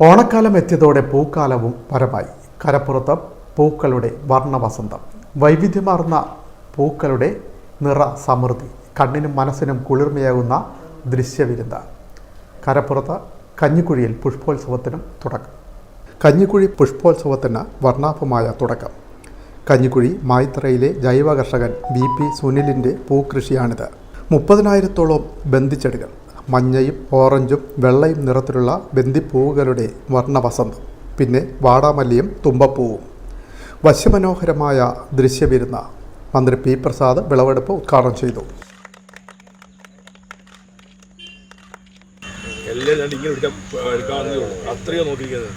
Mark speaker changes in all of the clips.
Speaker 1: ഓണക്കാലം എത്തിയതോടെ പൂക്കാലവും പരമായി കരപ്പുറത്ത് പൂക്കളുടെ വർണവസന്തം. വൈവിധ്യമാർന്ന പൂക്കളുടെ നിറ സമൃദ്ധി. കണ്ണിനും മനസ്സിനും കുളിർമയാകുന്ന ദൃശ്യവിരുന്ന്. കരപ്പുറത്ത് കഞ്ഞിക്കുഴിയിൽ പുഷ്പോത്സവത്തിനും തുടക്കം. കഞ്ഞിക്കുഴി പുഷ്പോത്സവത്തിന് വർണാഭമായ തുടക്കം. കഞ്ഞിക്കുഴി മായിത്തറയിലെ ജൈവ കർഷകൻ ബി പി സുനിലിന്റെ പൂക്കൃഷിയാണിത്. മുപ്പതിനായിരത്തോളം ബന്ദിച്ചെടികൾ മഞ്ഞയും ഓറഞ്ചും വെള്ളയും നിറത്തിലുള്ള ബന്ദിപ്പൂവുകളുടെ വർണവസന്തം. പിന്നെ വാടാമല്ലിയും തുമ്പപ്പൂവും. വശ്യമനോഹരമായ ദൃശ്യവിരുന്ന മന്ത്രി പി പ്രസാദ് വിളവെടുപ്പ് ഉദ്ഘാടനം ചെയ്തു.
Speaker 2: അത്രയോ നോക്കിയിരിക്കുന്നത്.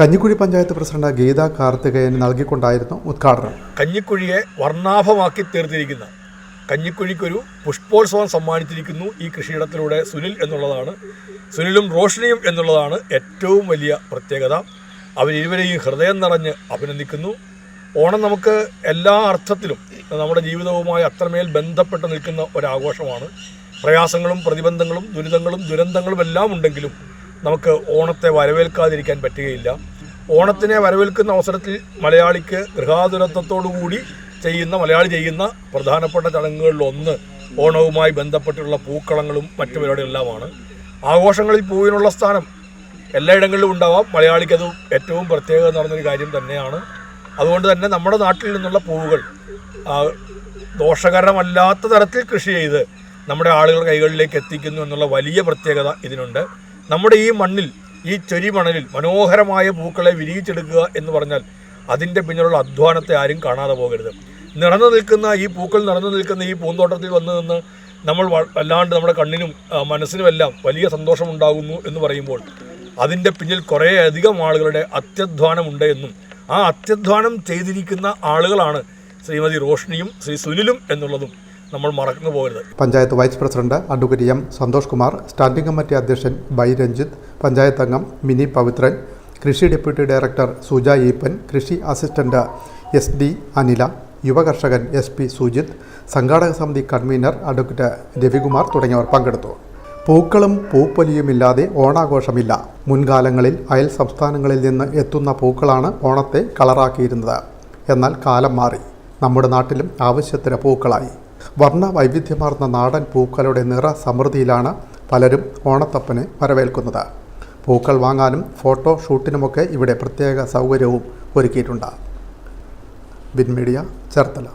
Speaker 1: കഞ്ഞിക്കുഴി പഞ്ചായത്ത് പ്രസിഡന്റ് ഗീത കാർത്തികേയന് നൽകിക്കൊണ്ടായിരുന്നു ഉദ്ഘാടനം.
Speaker 2: കഞ്ഞിക്കുഴിയെ വർണാഭമാക്കി തീർത്തിരിക്കുന്ന കഞ്ഞിക്കുഴിക്കൊരു പുഷ്പോത്സവം സമ്മാനിച്ചിരിക്കുന്നു ഈ കൃഷിയിടത്തിലൂടെ സുനിൽ എന്നുള്ളതാണ്. സുനിലും റോഷനിയും എന്നുള്ളതാണ് ഏറ്റവും വലിയ പ്രത്യേകത. അവരിരുവരെയും ഹൃദയം നിറഞ്ഞ് അഭിനന്ദിക്കുന്നു. ഓണം നമുക്ക് എല്ലാ അർത്ഥത്തിലും നമ്മുടെ ജീവിതവുമായി അത്രമേൽ ബന്ധപ്പെട്ട് നിൽക്കുന്ന ഒരാഘോഷമാണ്. പ്രയാസങ്ങളും പ്രതിബന്ധങ്ങളും ദുരിതങ്ങളും ദുരന്തങ്ങളും എല്ലാം ഉണ്ടെങ്കിലും നമുക്ക് ഓണത്തെ വരവേൽക്കാതിരിക്കാൻ പറ്റുകയില്ല. ഓണത്തിനെ വരവേൽക്കുന്ന അവസരത്തിൽ മലയാളിക്ക് ഗൃഹാതുരത്വത്തോടുകൂടി ചെയ്യുന്ന മലയാളി ചെയ്യുന്ന പ്രധാനപ്പെട്ട ചടങ്ങുകളിലൊന്ന് ഓണവുമായി ബന്ധപ്പെട്ടുള്ള പൂക്കളങ്ങളും മറ്റു പരിപാടികളെല്ലാമാണ്. ആഘോഷങ്ങളിൽ പൂവിനുള്ള സ്ഥാനം എല്ലായിടങ്ങളിലും ഉണ്ടാവാം. മലയാളിക്ക് അത് ഏറ്റവും പ്രത്യേകത നടന്നൊരു കാര്യം തന്നെയാണ്. അതുകൊണ്ട് തന്നെ നമ്മുടെ നാട്ടിൽ നിന്നുള്ള പൂവുകൾ ദോഷകരമല്ലാത്ത തരത്തിൽ കൃഷി ചെയ്ത് നമ്മുടെ ആളുകൾ കൈകളിലേക്ക് എത്തിക്കുന്നു എന്നുള്ള വലിയ പ്രത്യേകത ഇതിനുണ്ട്. നമ്മുടെ ഈ മണ്ണിൽ ഈ ചൊരി മണലിൽ മനോഹരമായ പൂക്കളെ വിരിയിച്ചെടുക്കുക എന്ന് പറഞ്ഞാൽ അതിന്റെ പിന്നിലുള്ള അധ്വാനത്തെ ആരും കാണാതെ പോകരുത്. നിറഞ്ഞു നിൽക്കുന്ന ഈ പൂക്കൾ നിറഞ്ഞു നിൽക്കുന്ന ഈ പൂന്തോട്ടത്തിൽ വന്ന് നിന്ന് നമ്മൾ വല്ലാണ്ട് നമ്മുടെ കണ്ണിനും മനസ്സിനും മനസ്സിനുമെല്ലാം വലിയ സന്തോഷമുണ്ടാകുന്നു എന്ന് പറയുമ്പോൾ അതിന്റെ പിന്നിൽ കുറേയധികം ആളുകളുടെ അത്യധ്വാനമുണ്ട് എന്നും ആ അത്യധ്വാനം ചെയ്തിരിക്കുന്ന ആളുകളാണ് ശ്രീമതി റോഷ്നിയും ശ്രീ സുനിലും എന്നുള്ളതും നമ്മൾ മറന്നു പോകരുത്.
Speaker 1: Panchayat vice president advocate M Santhosh Kumar standing committee അധ്യക്ഷൻ ബൈ രഞ്ജിത്ത് പഞ്ചായത്ത് അംഗം മിനി പവിത്രൻ കൃഷി ഡെപ്യൂട്ടി ഡയറക്ടർ സുജ ഈപ്പൻ കൃഷി അസിസ്റ്റന്റ് എസ് ഡി അനില യുവകർഷകൻ എസ് പി സുജിത് സംഘാടക സമിതി കൺവീനർ അഡ്വക്കേറ്റ് രവികുമാർ തുടങ്ങിയവർ പങ്കെടുത്തു. പൂക്കളും പൂപ്പൊലിയുമില്ലാതെ ഓണാഘോഷമില്ല. മുൻകാലങ്ങളിൽ അയൽ സംസ്ഥാനങ്ങളിൽ നിന്ന് എത്തുന്ന പൂക്കളാണ് ഓണത്തെ കളറാക്കിയിരുന്നത്. എന്നാൽ കാലം മാറി. നമ്മുടെ നാട്ടിലും ആവശ്യത്തിന് പൂക്കളായി. വർണ വൈവിധ്യമാർന്ന നാടൻ പൂക്കളുടെ നിറ സമൃദ്ധിയിലാണ് പലരും ഓണത്തപ്പനെ വരവേൽക്കുന്നത്. പൂക്കൾ വാങ്ങാനും ഫോട്ടോ ഷൂട്ടിനുമൊക്കെ ഇവിടെ പ്രത്യേക സൗകര്യവും ഒരുക്കിയിട്ടുണ്ട്. ബിൻ മീഡിയ ചേർത്തല.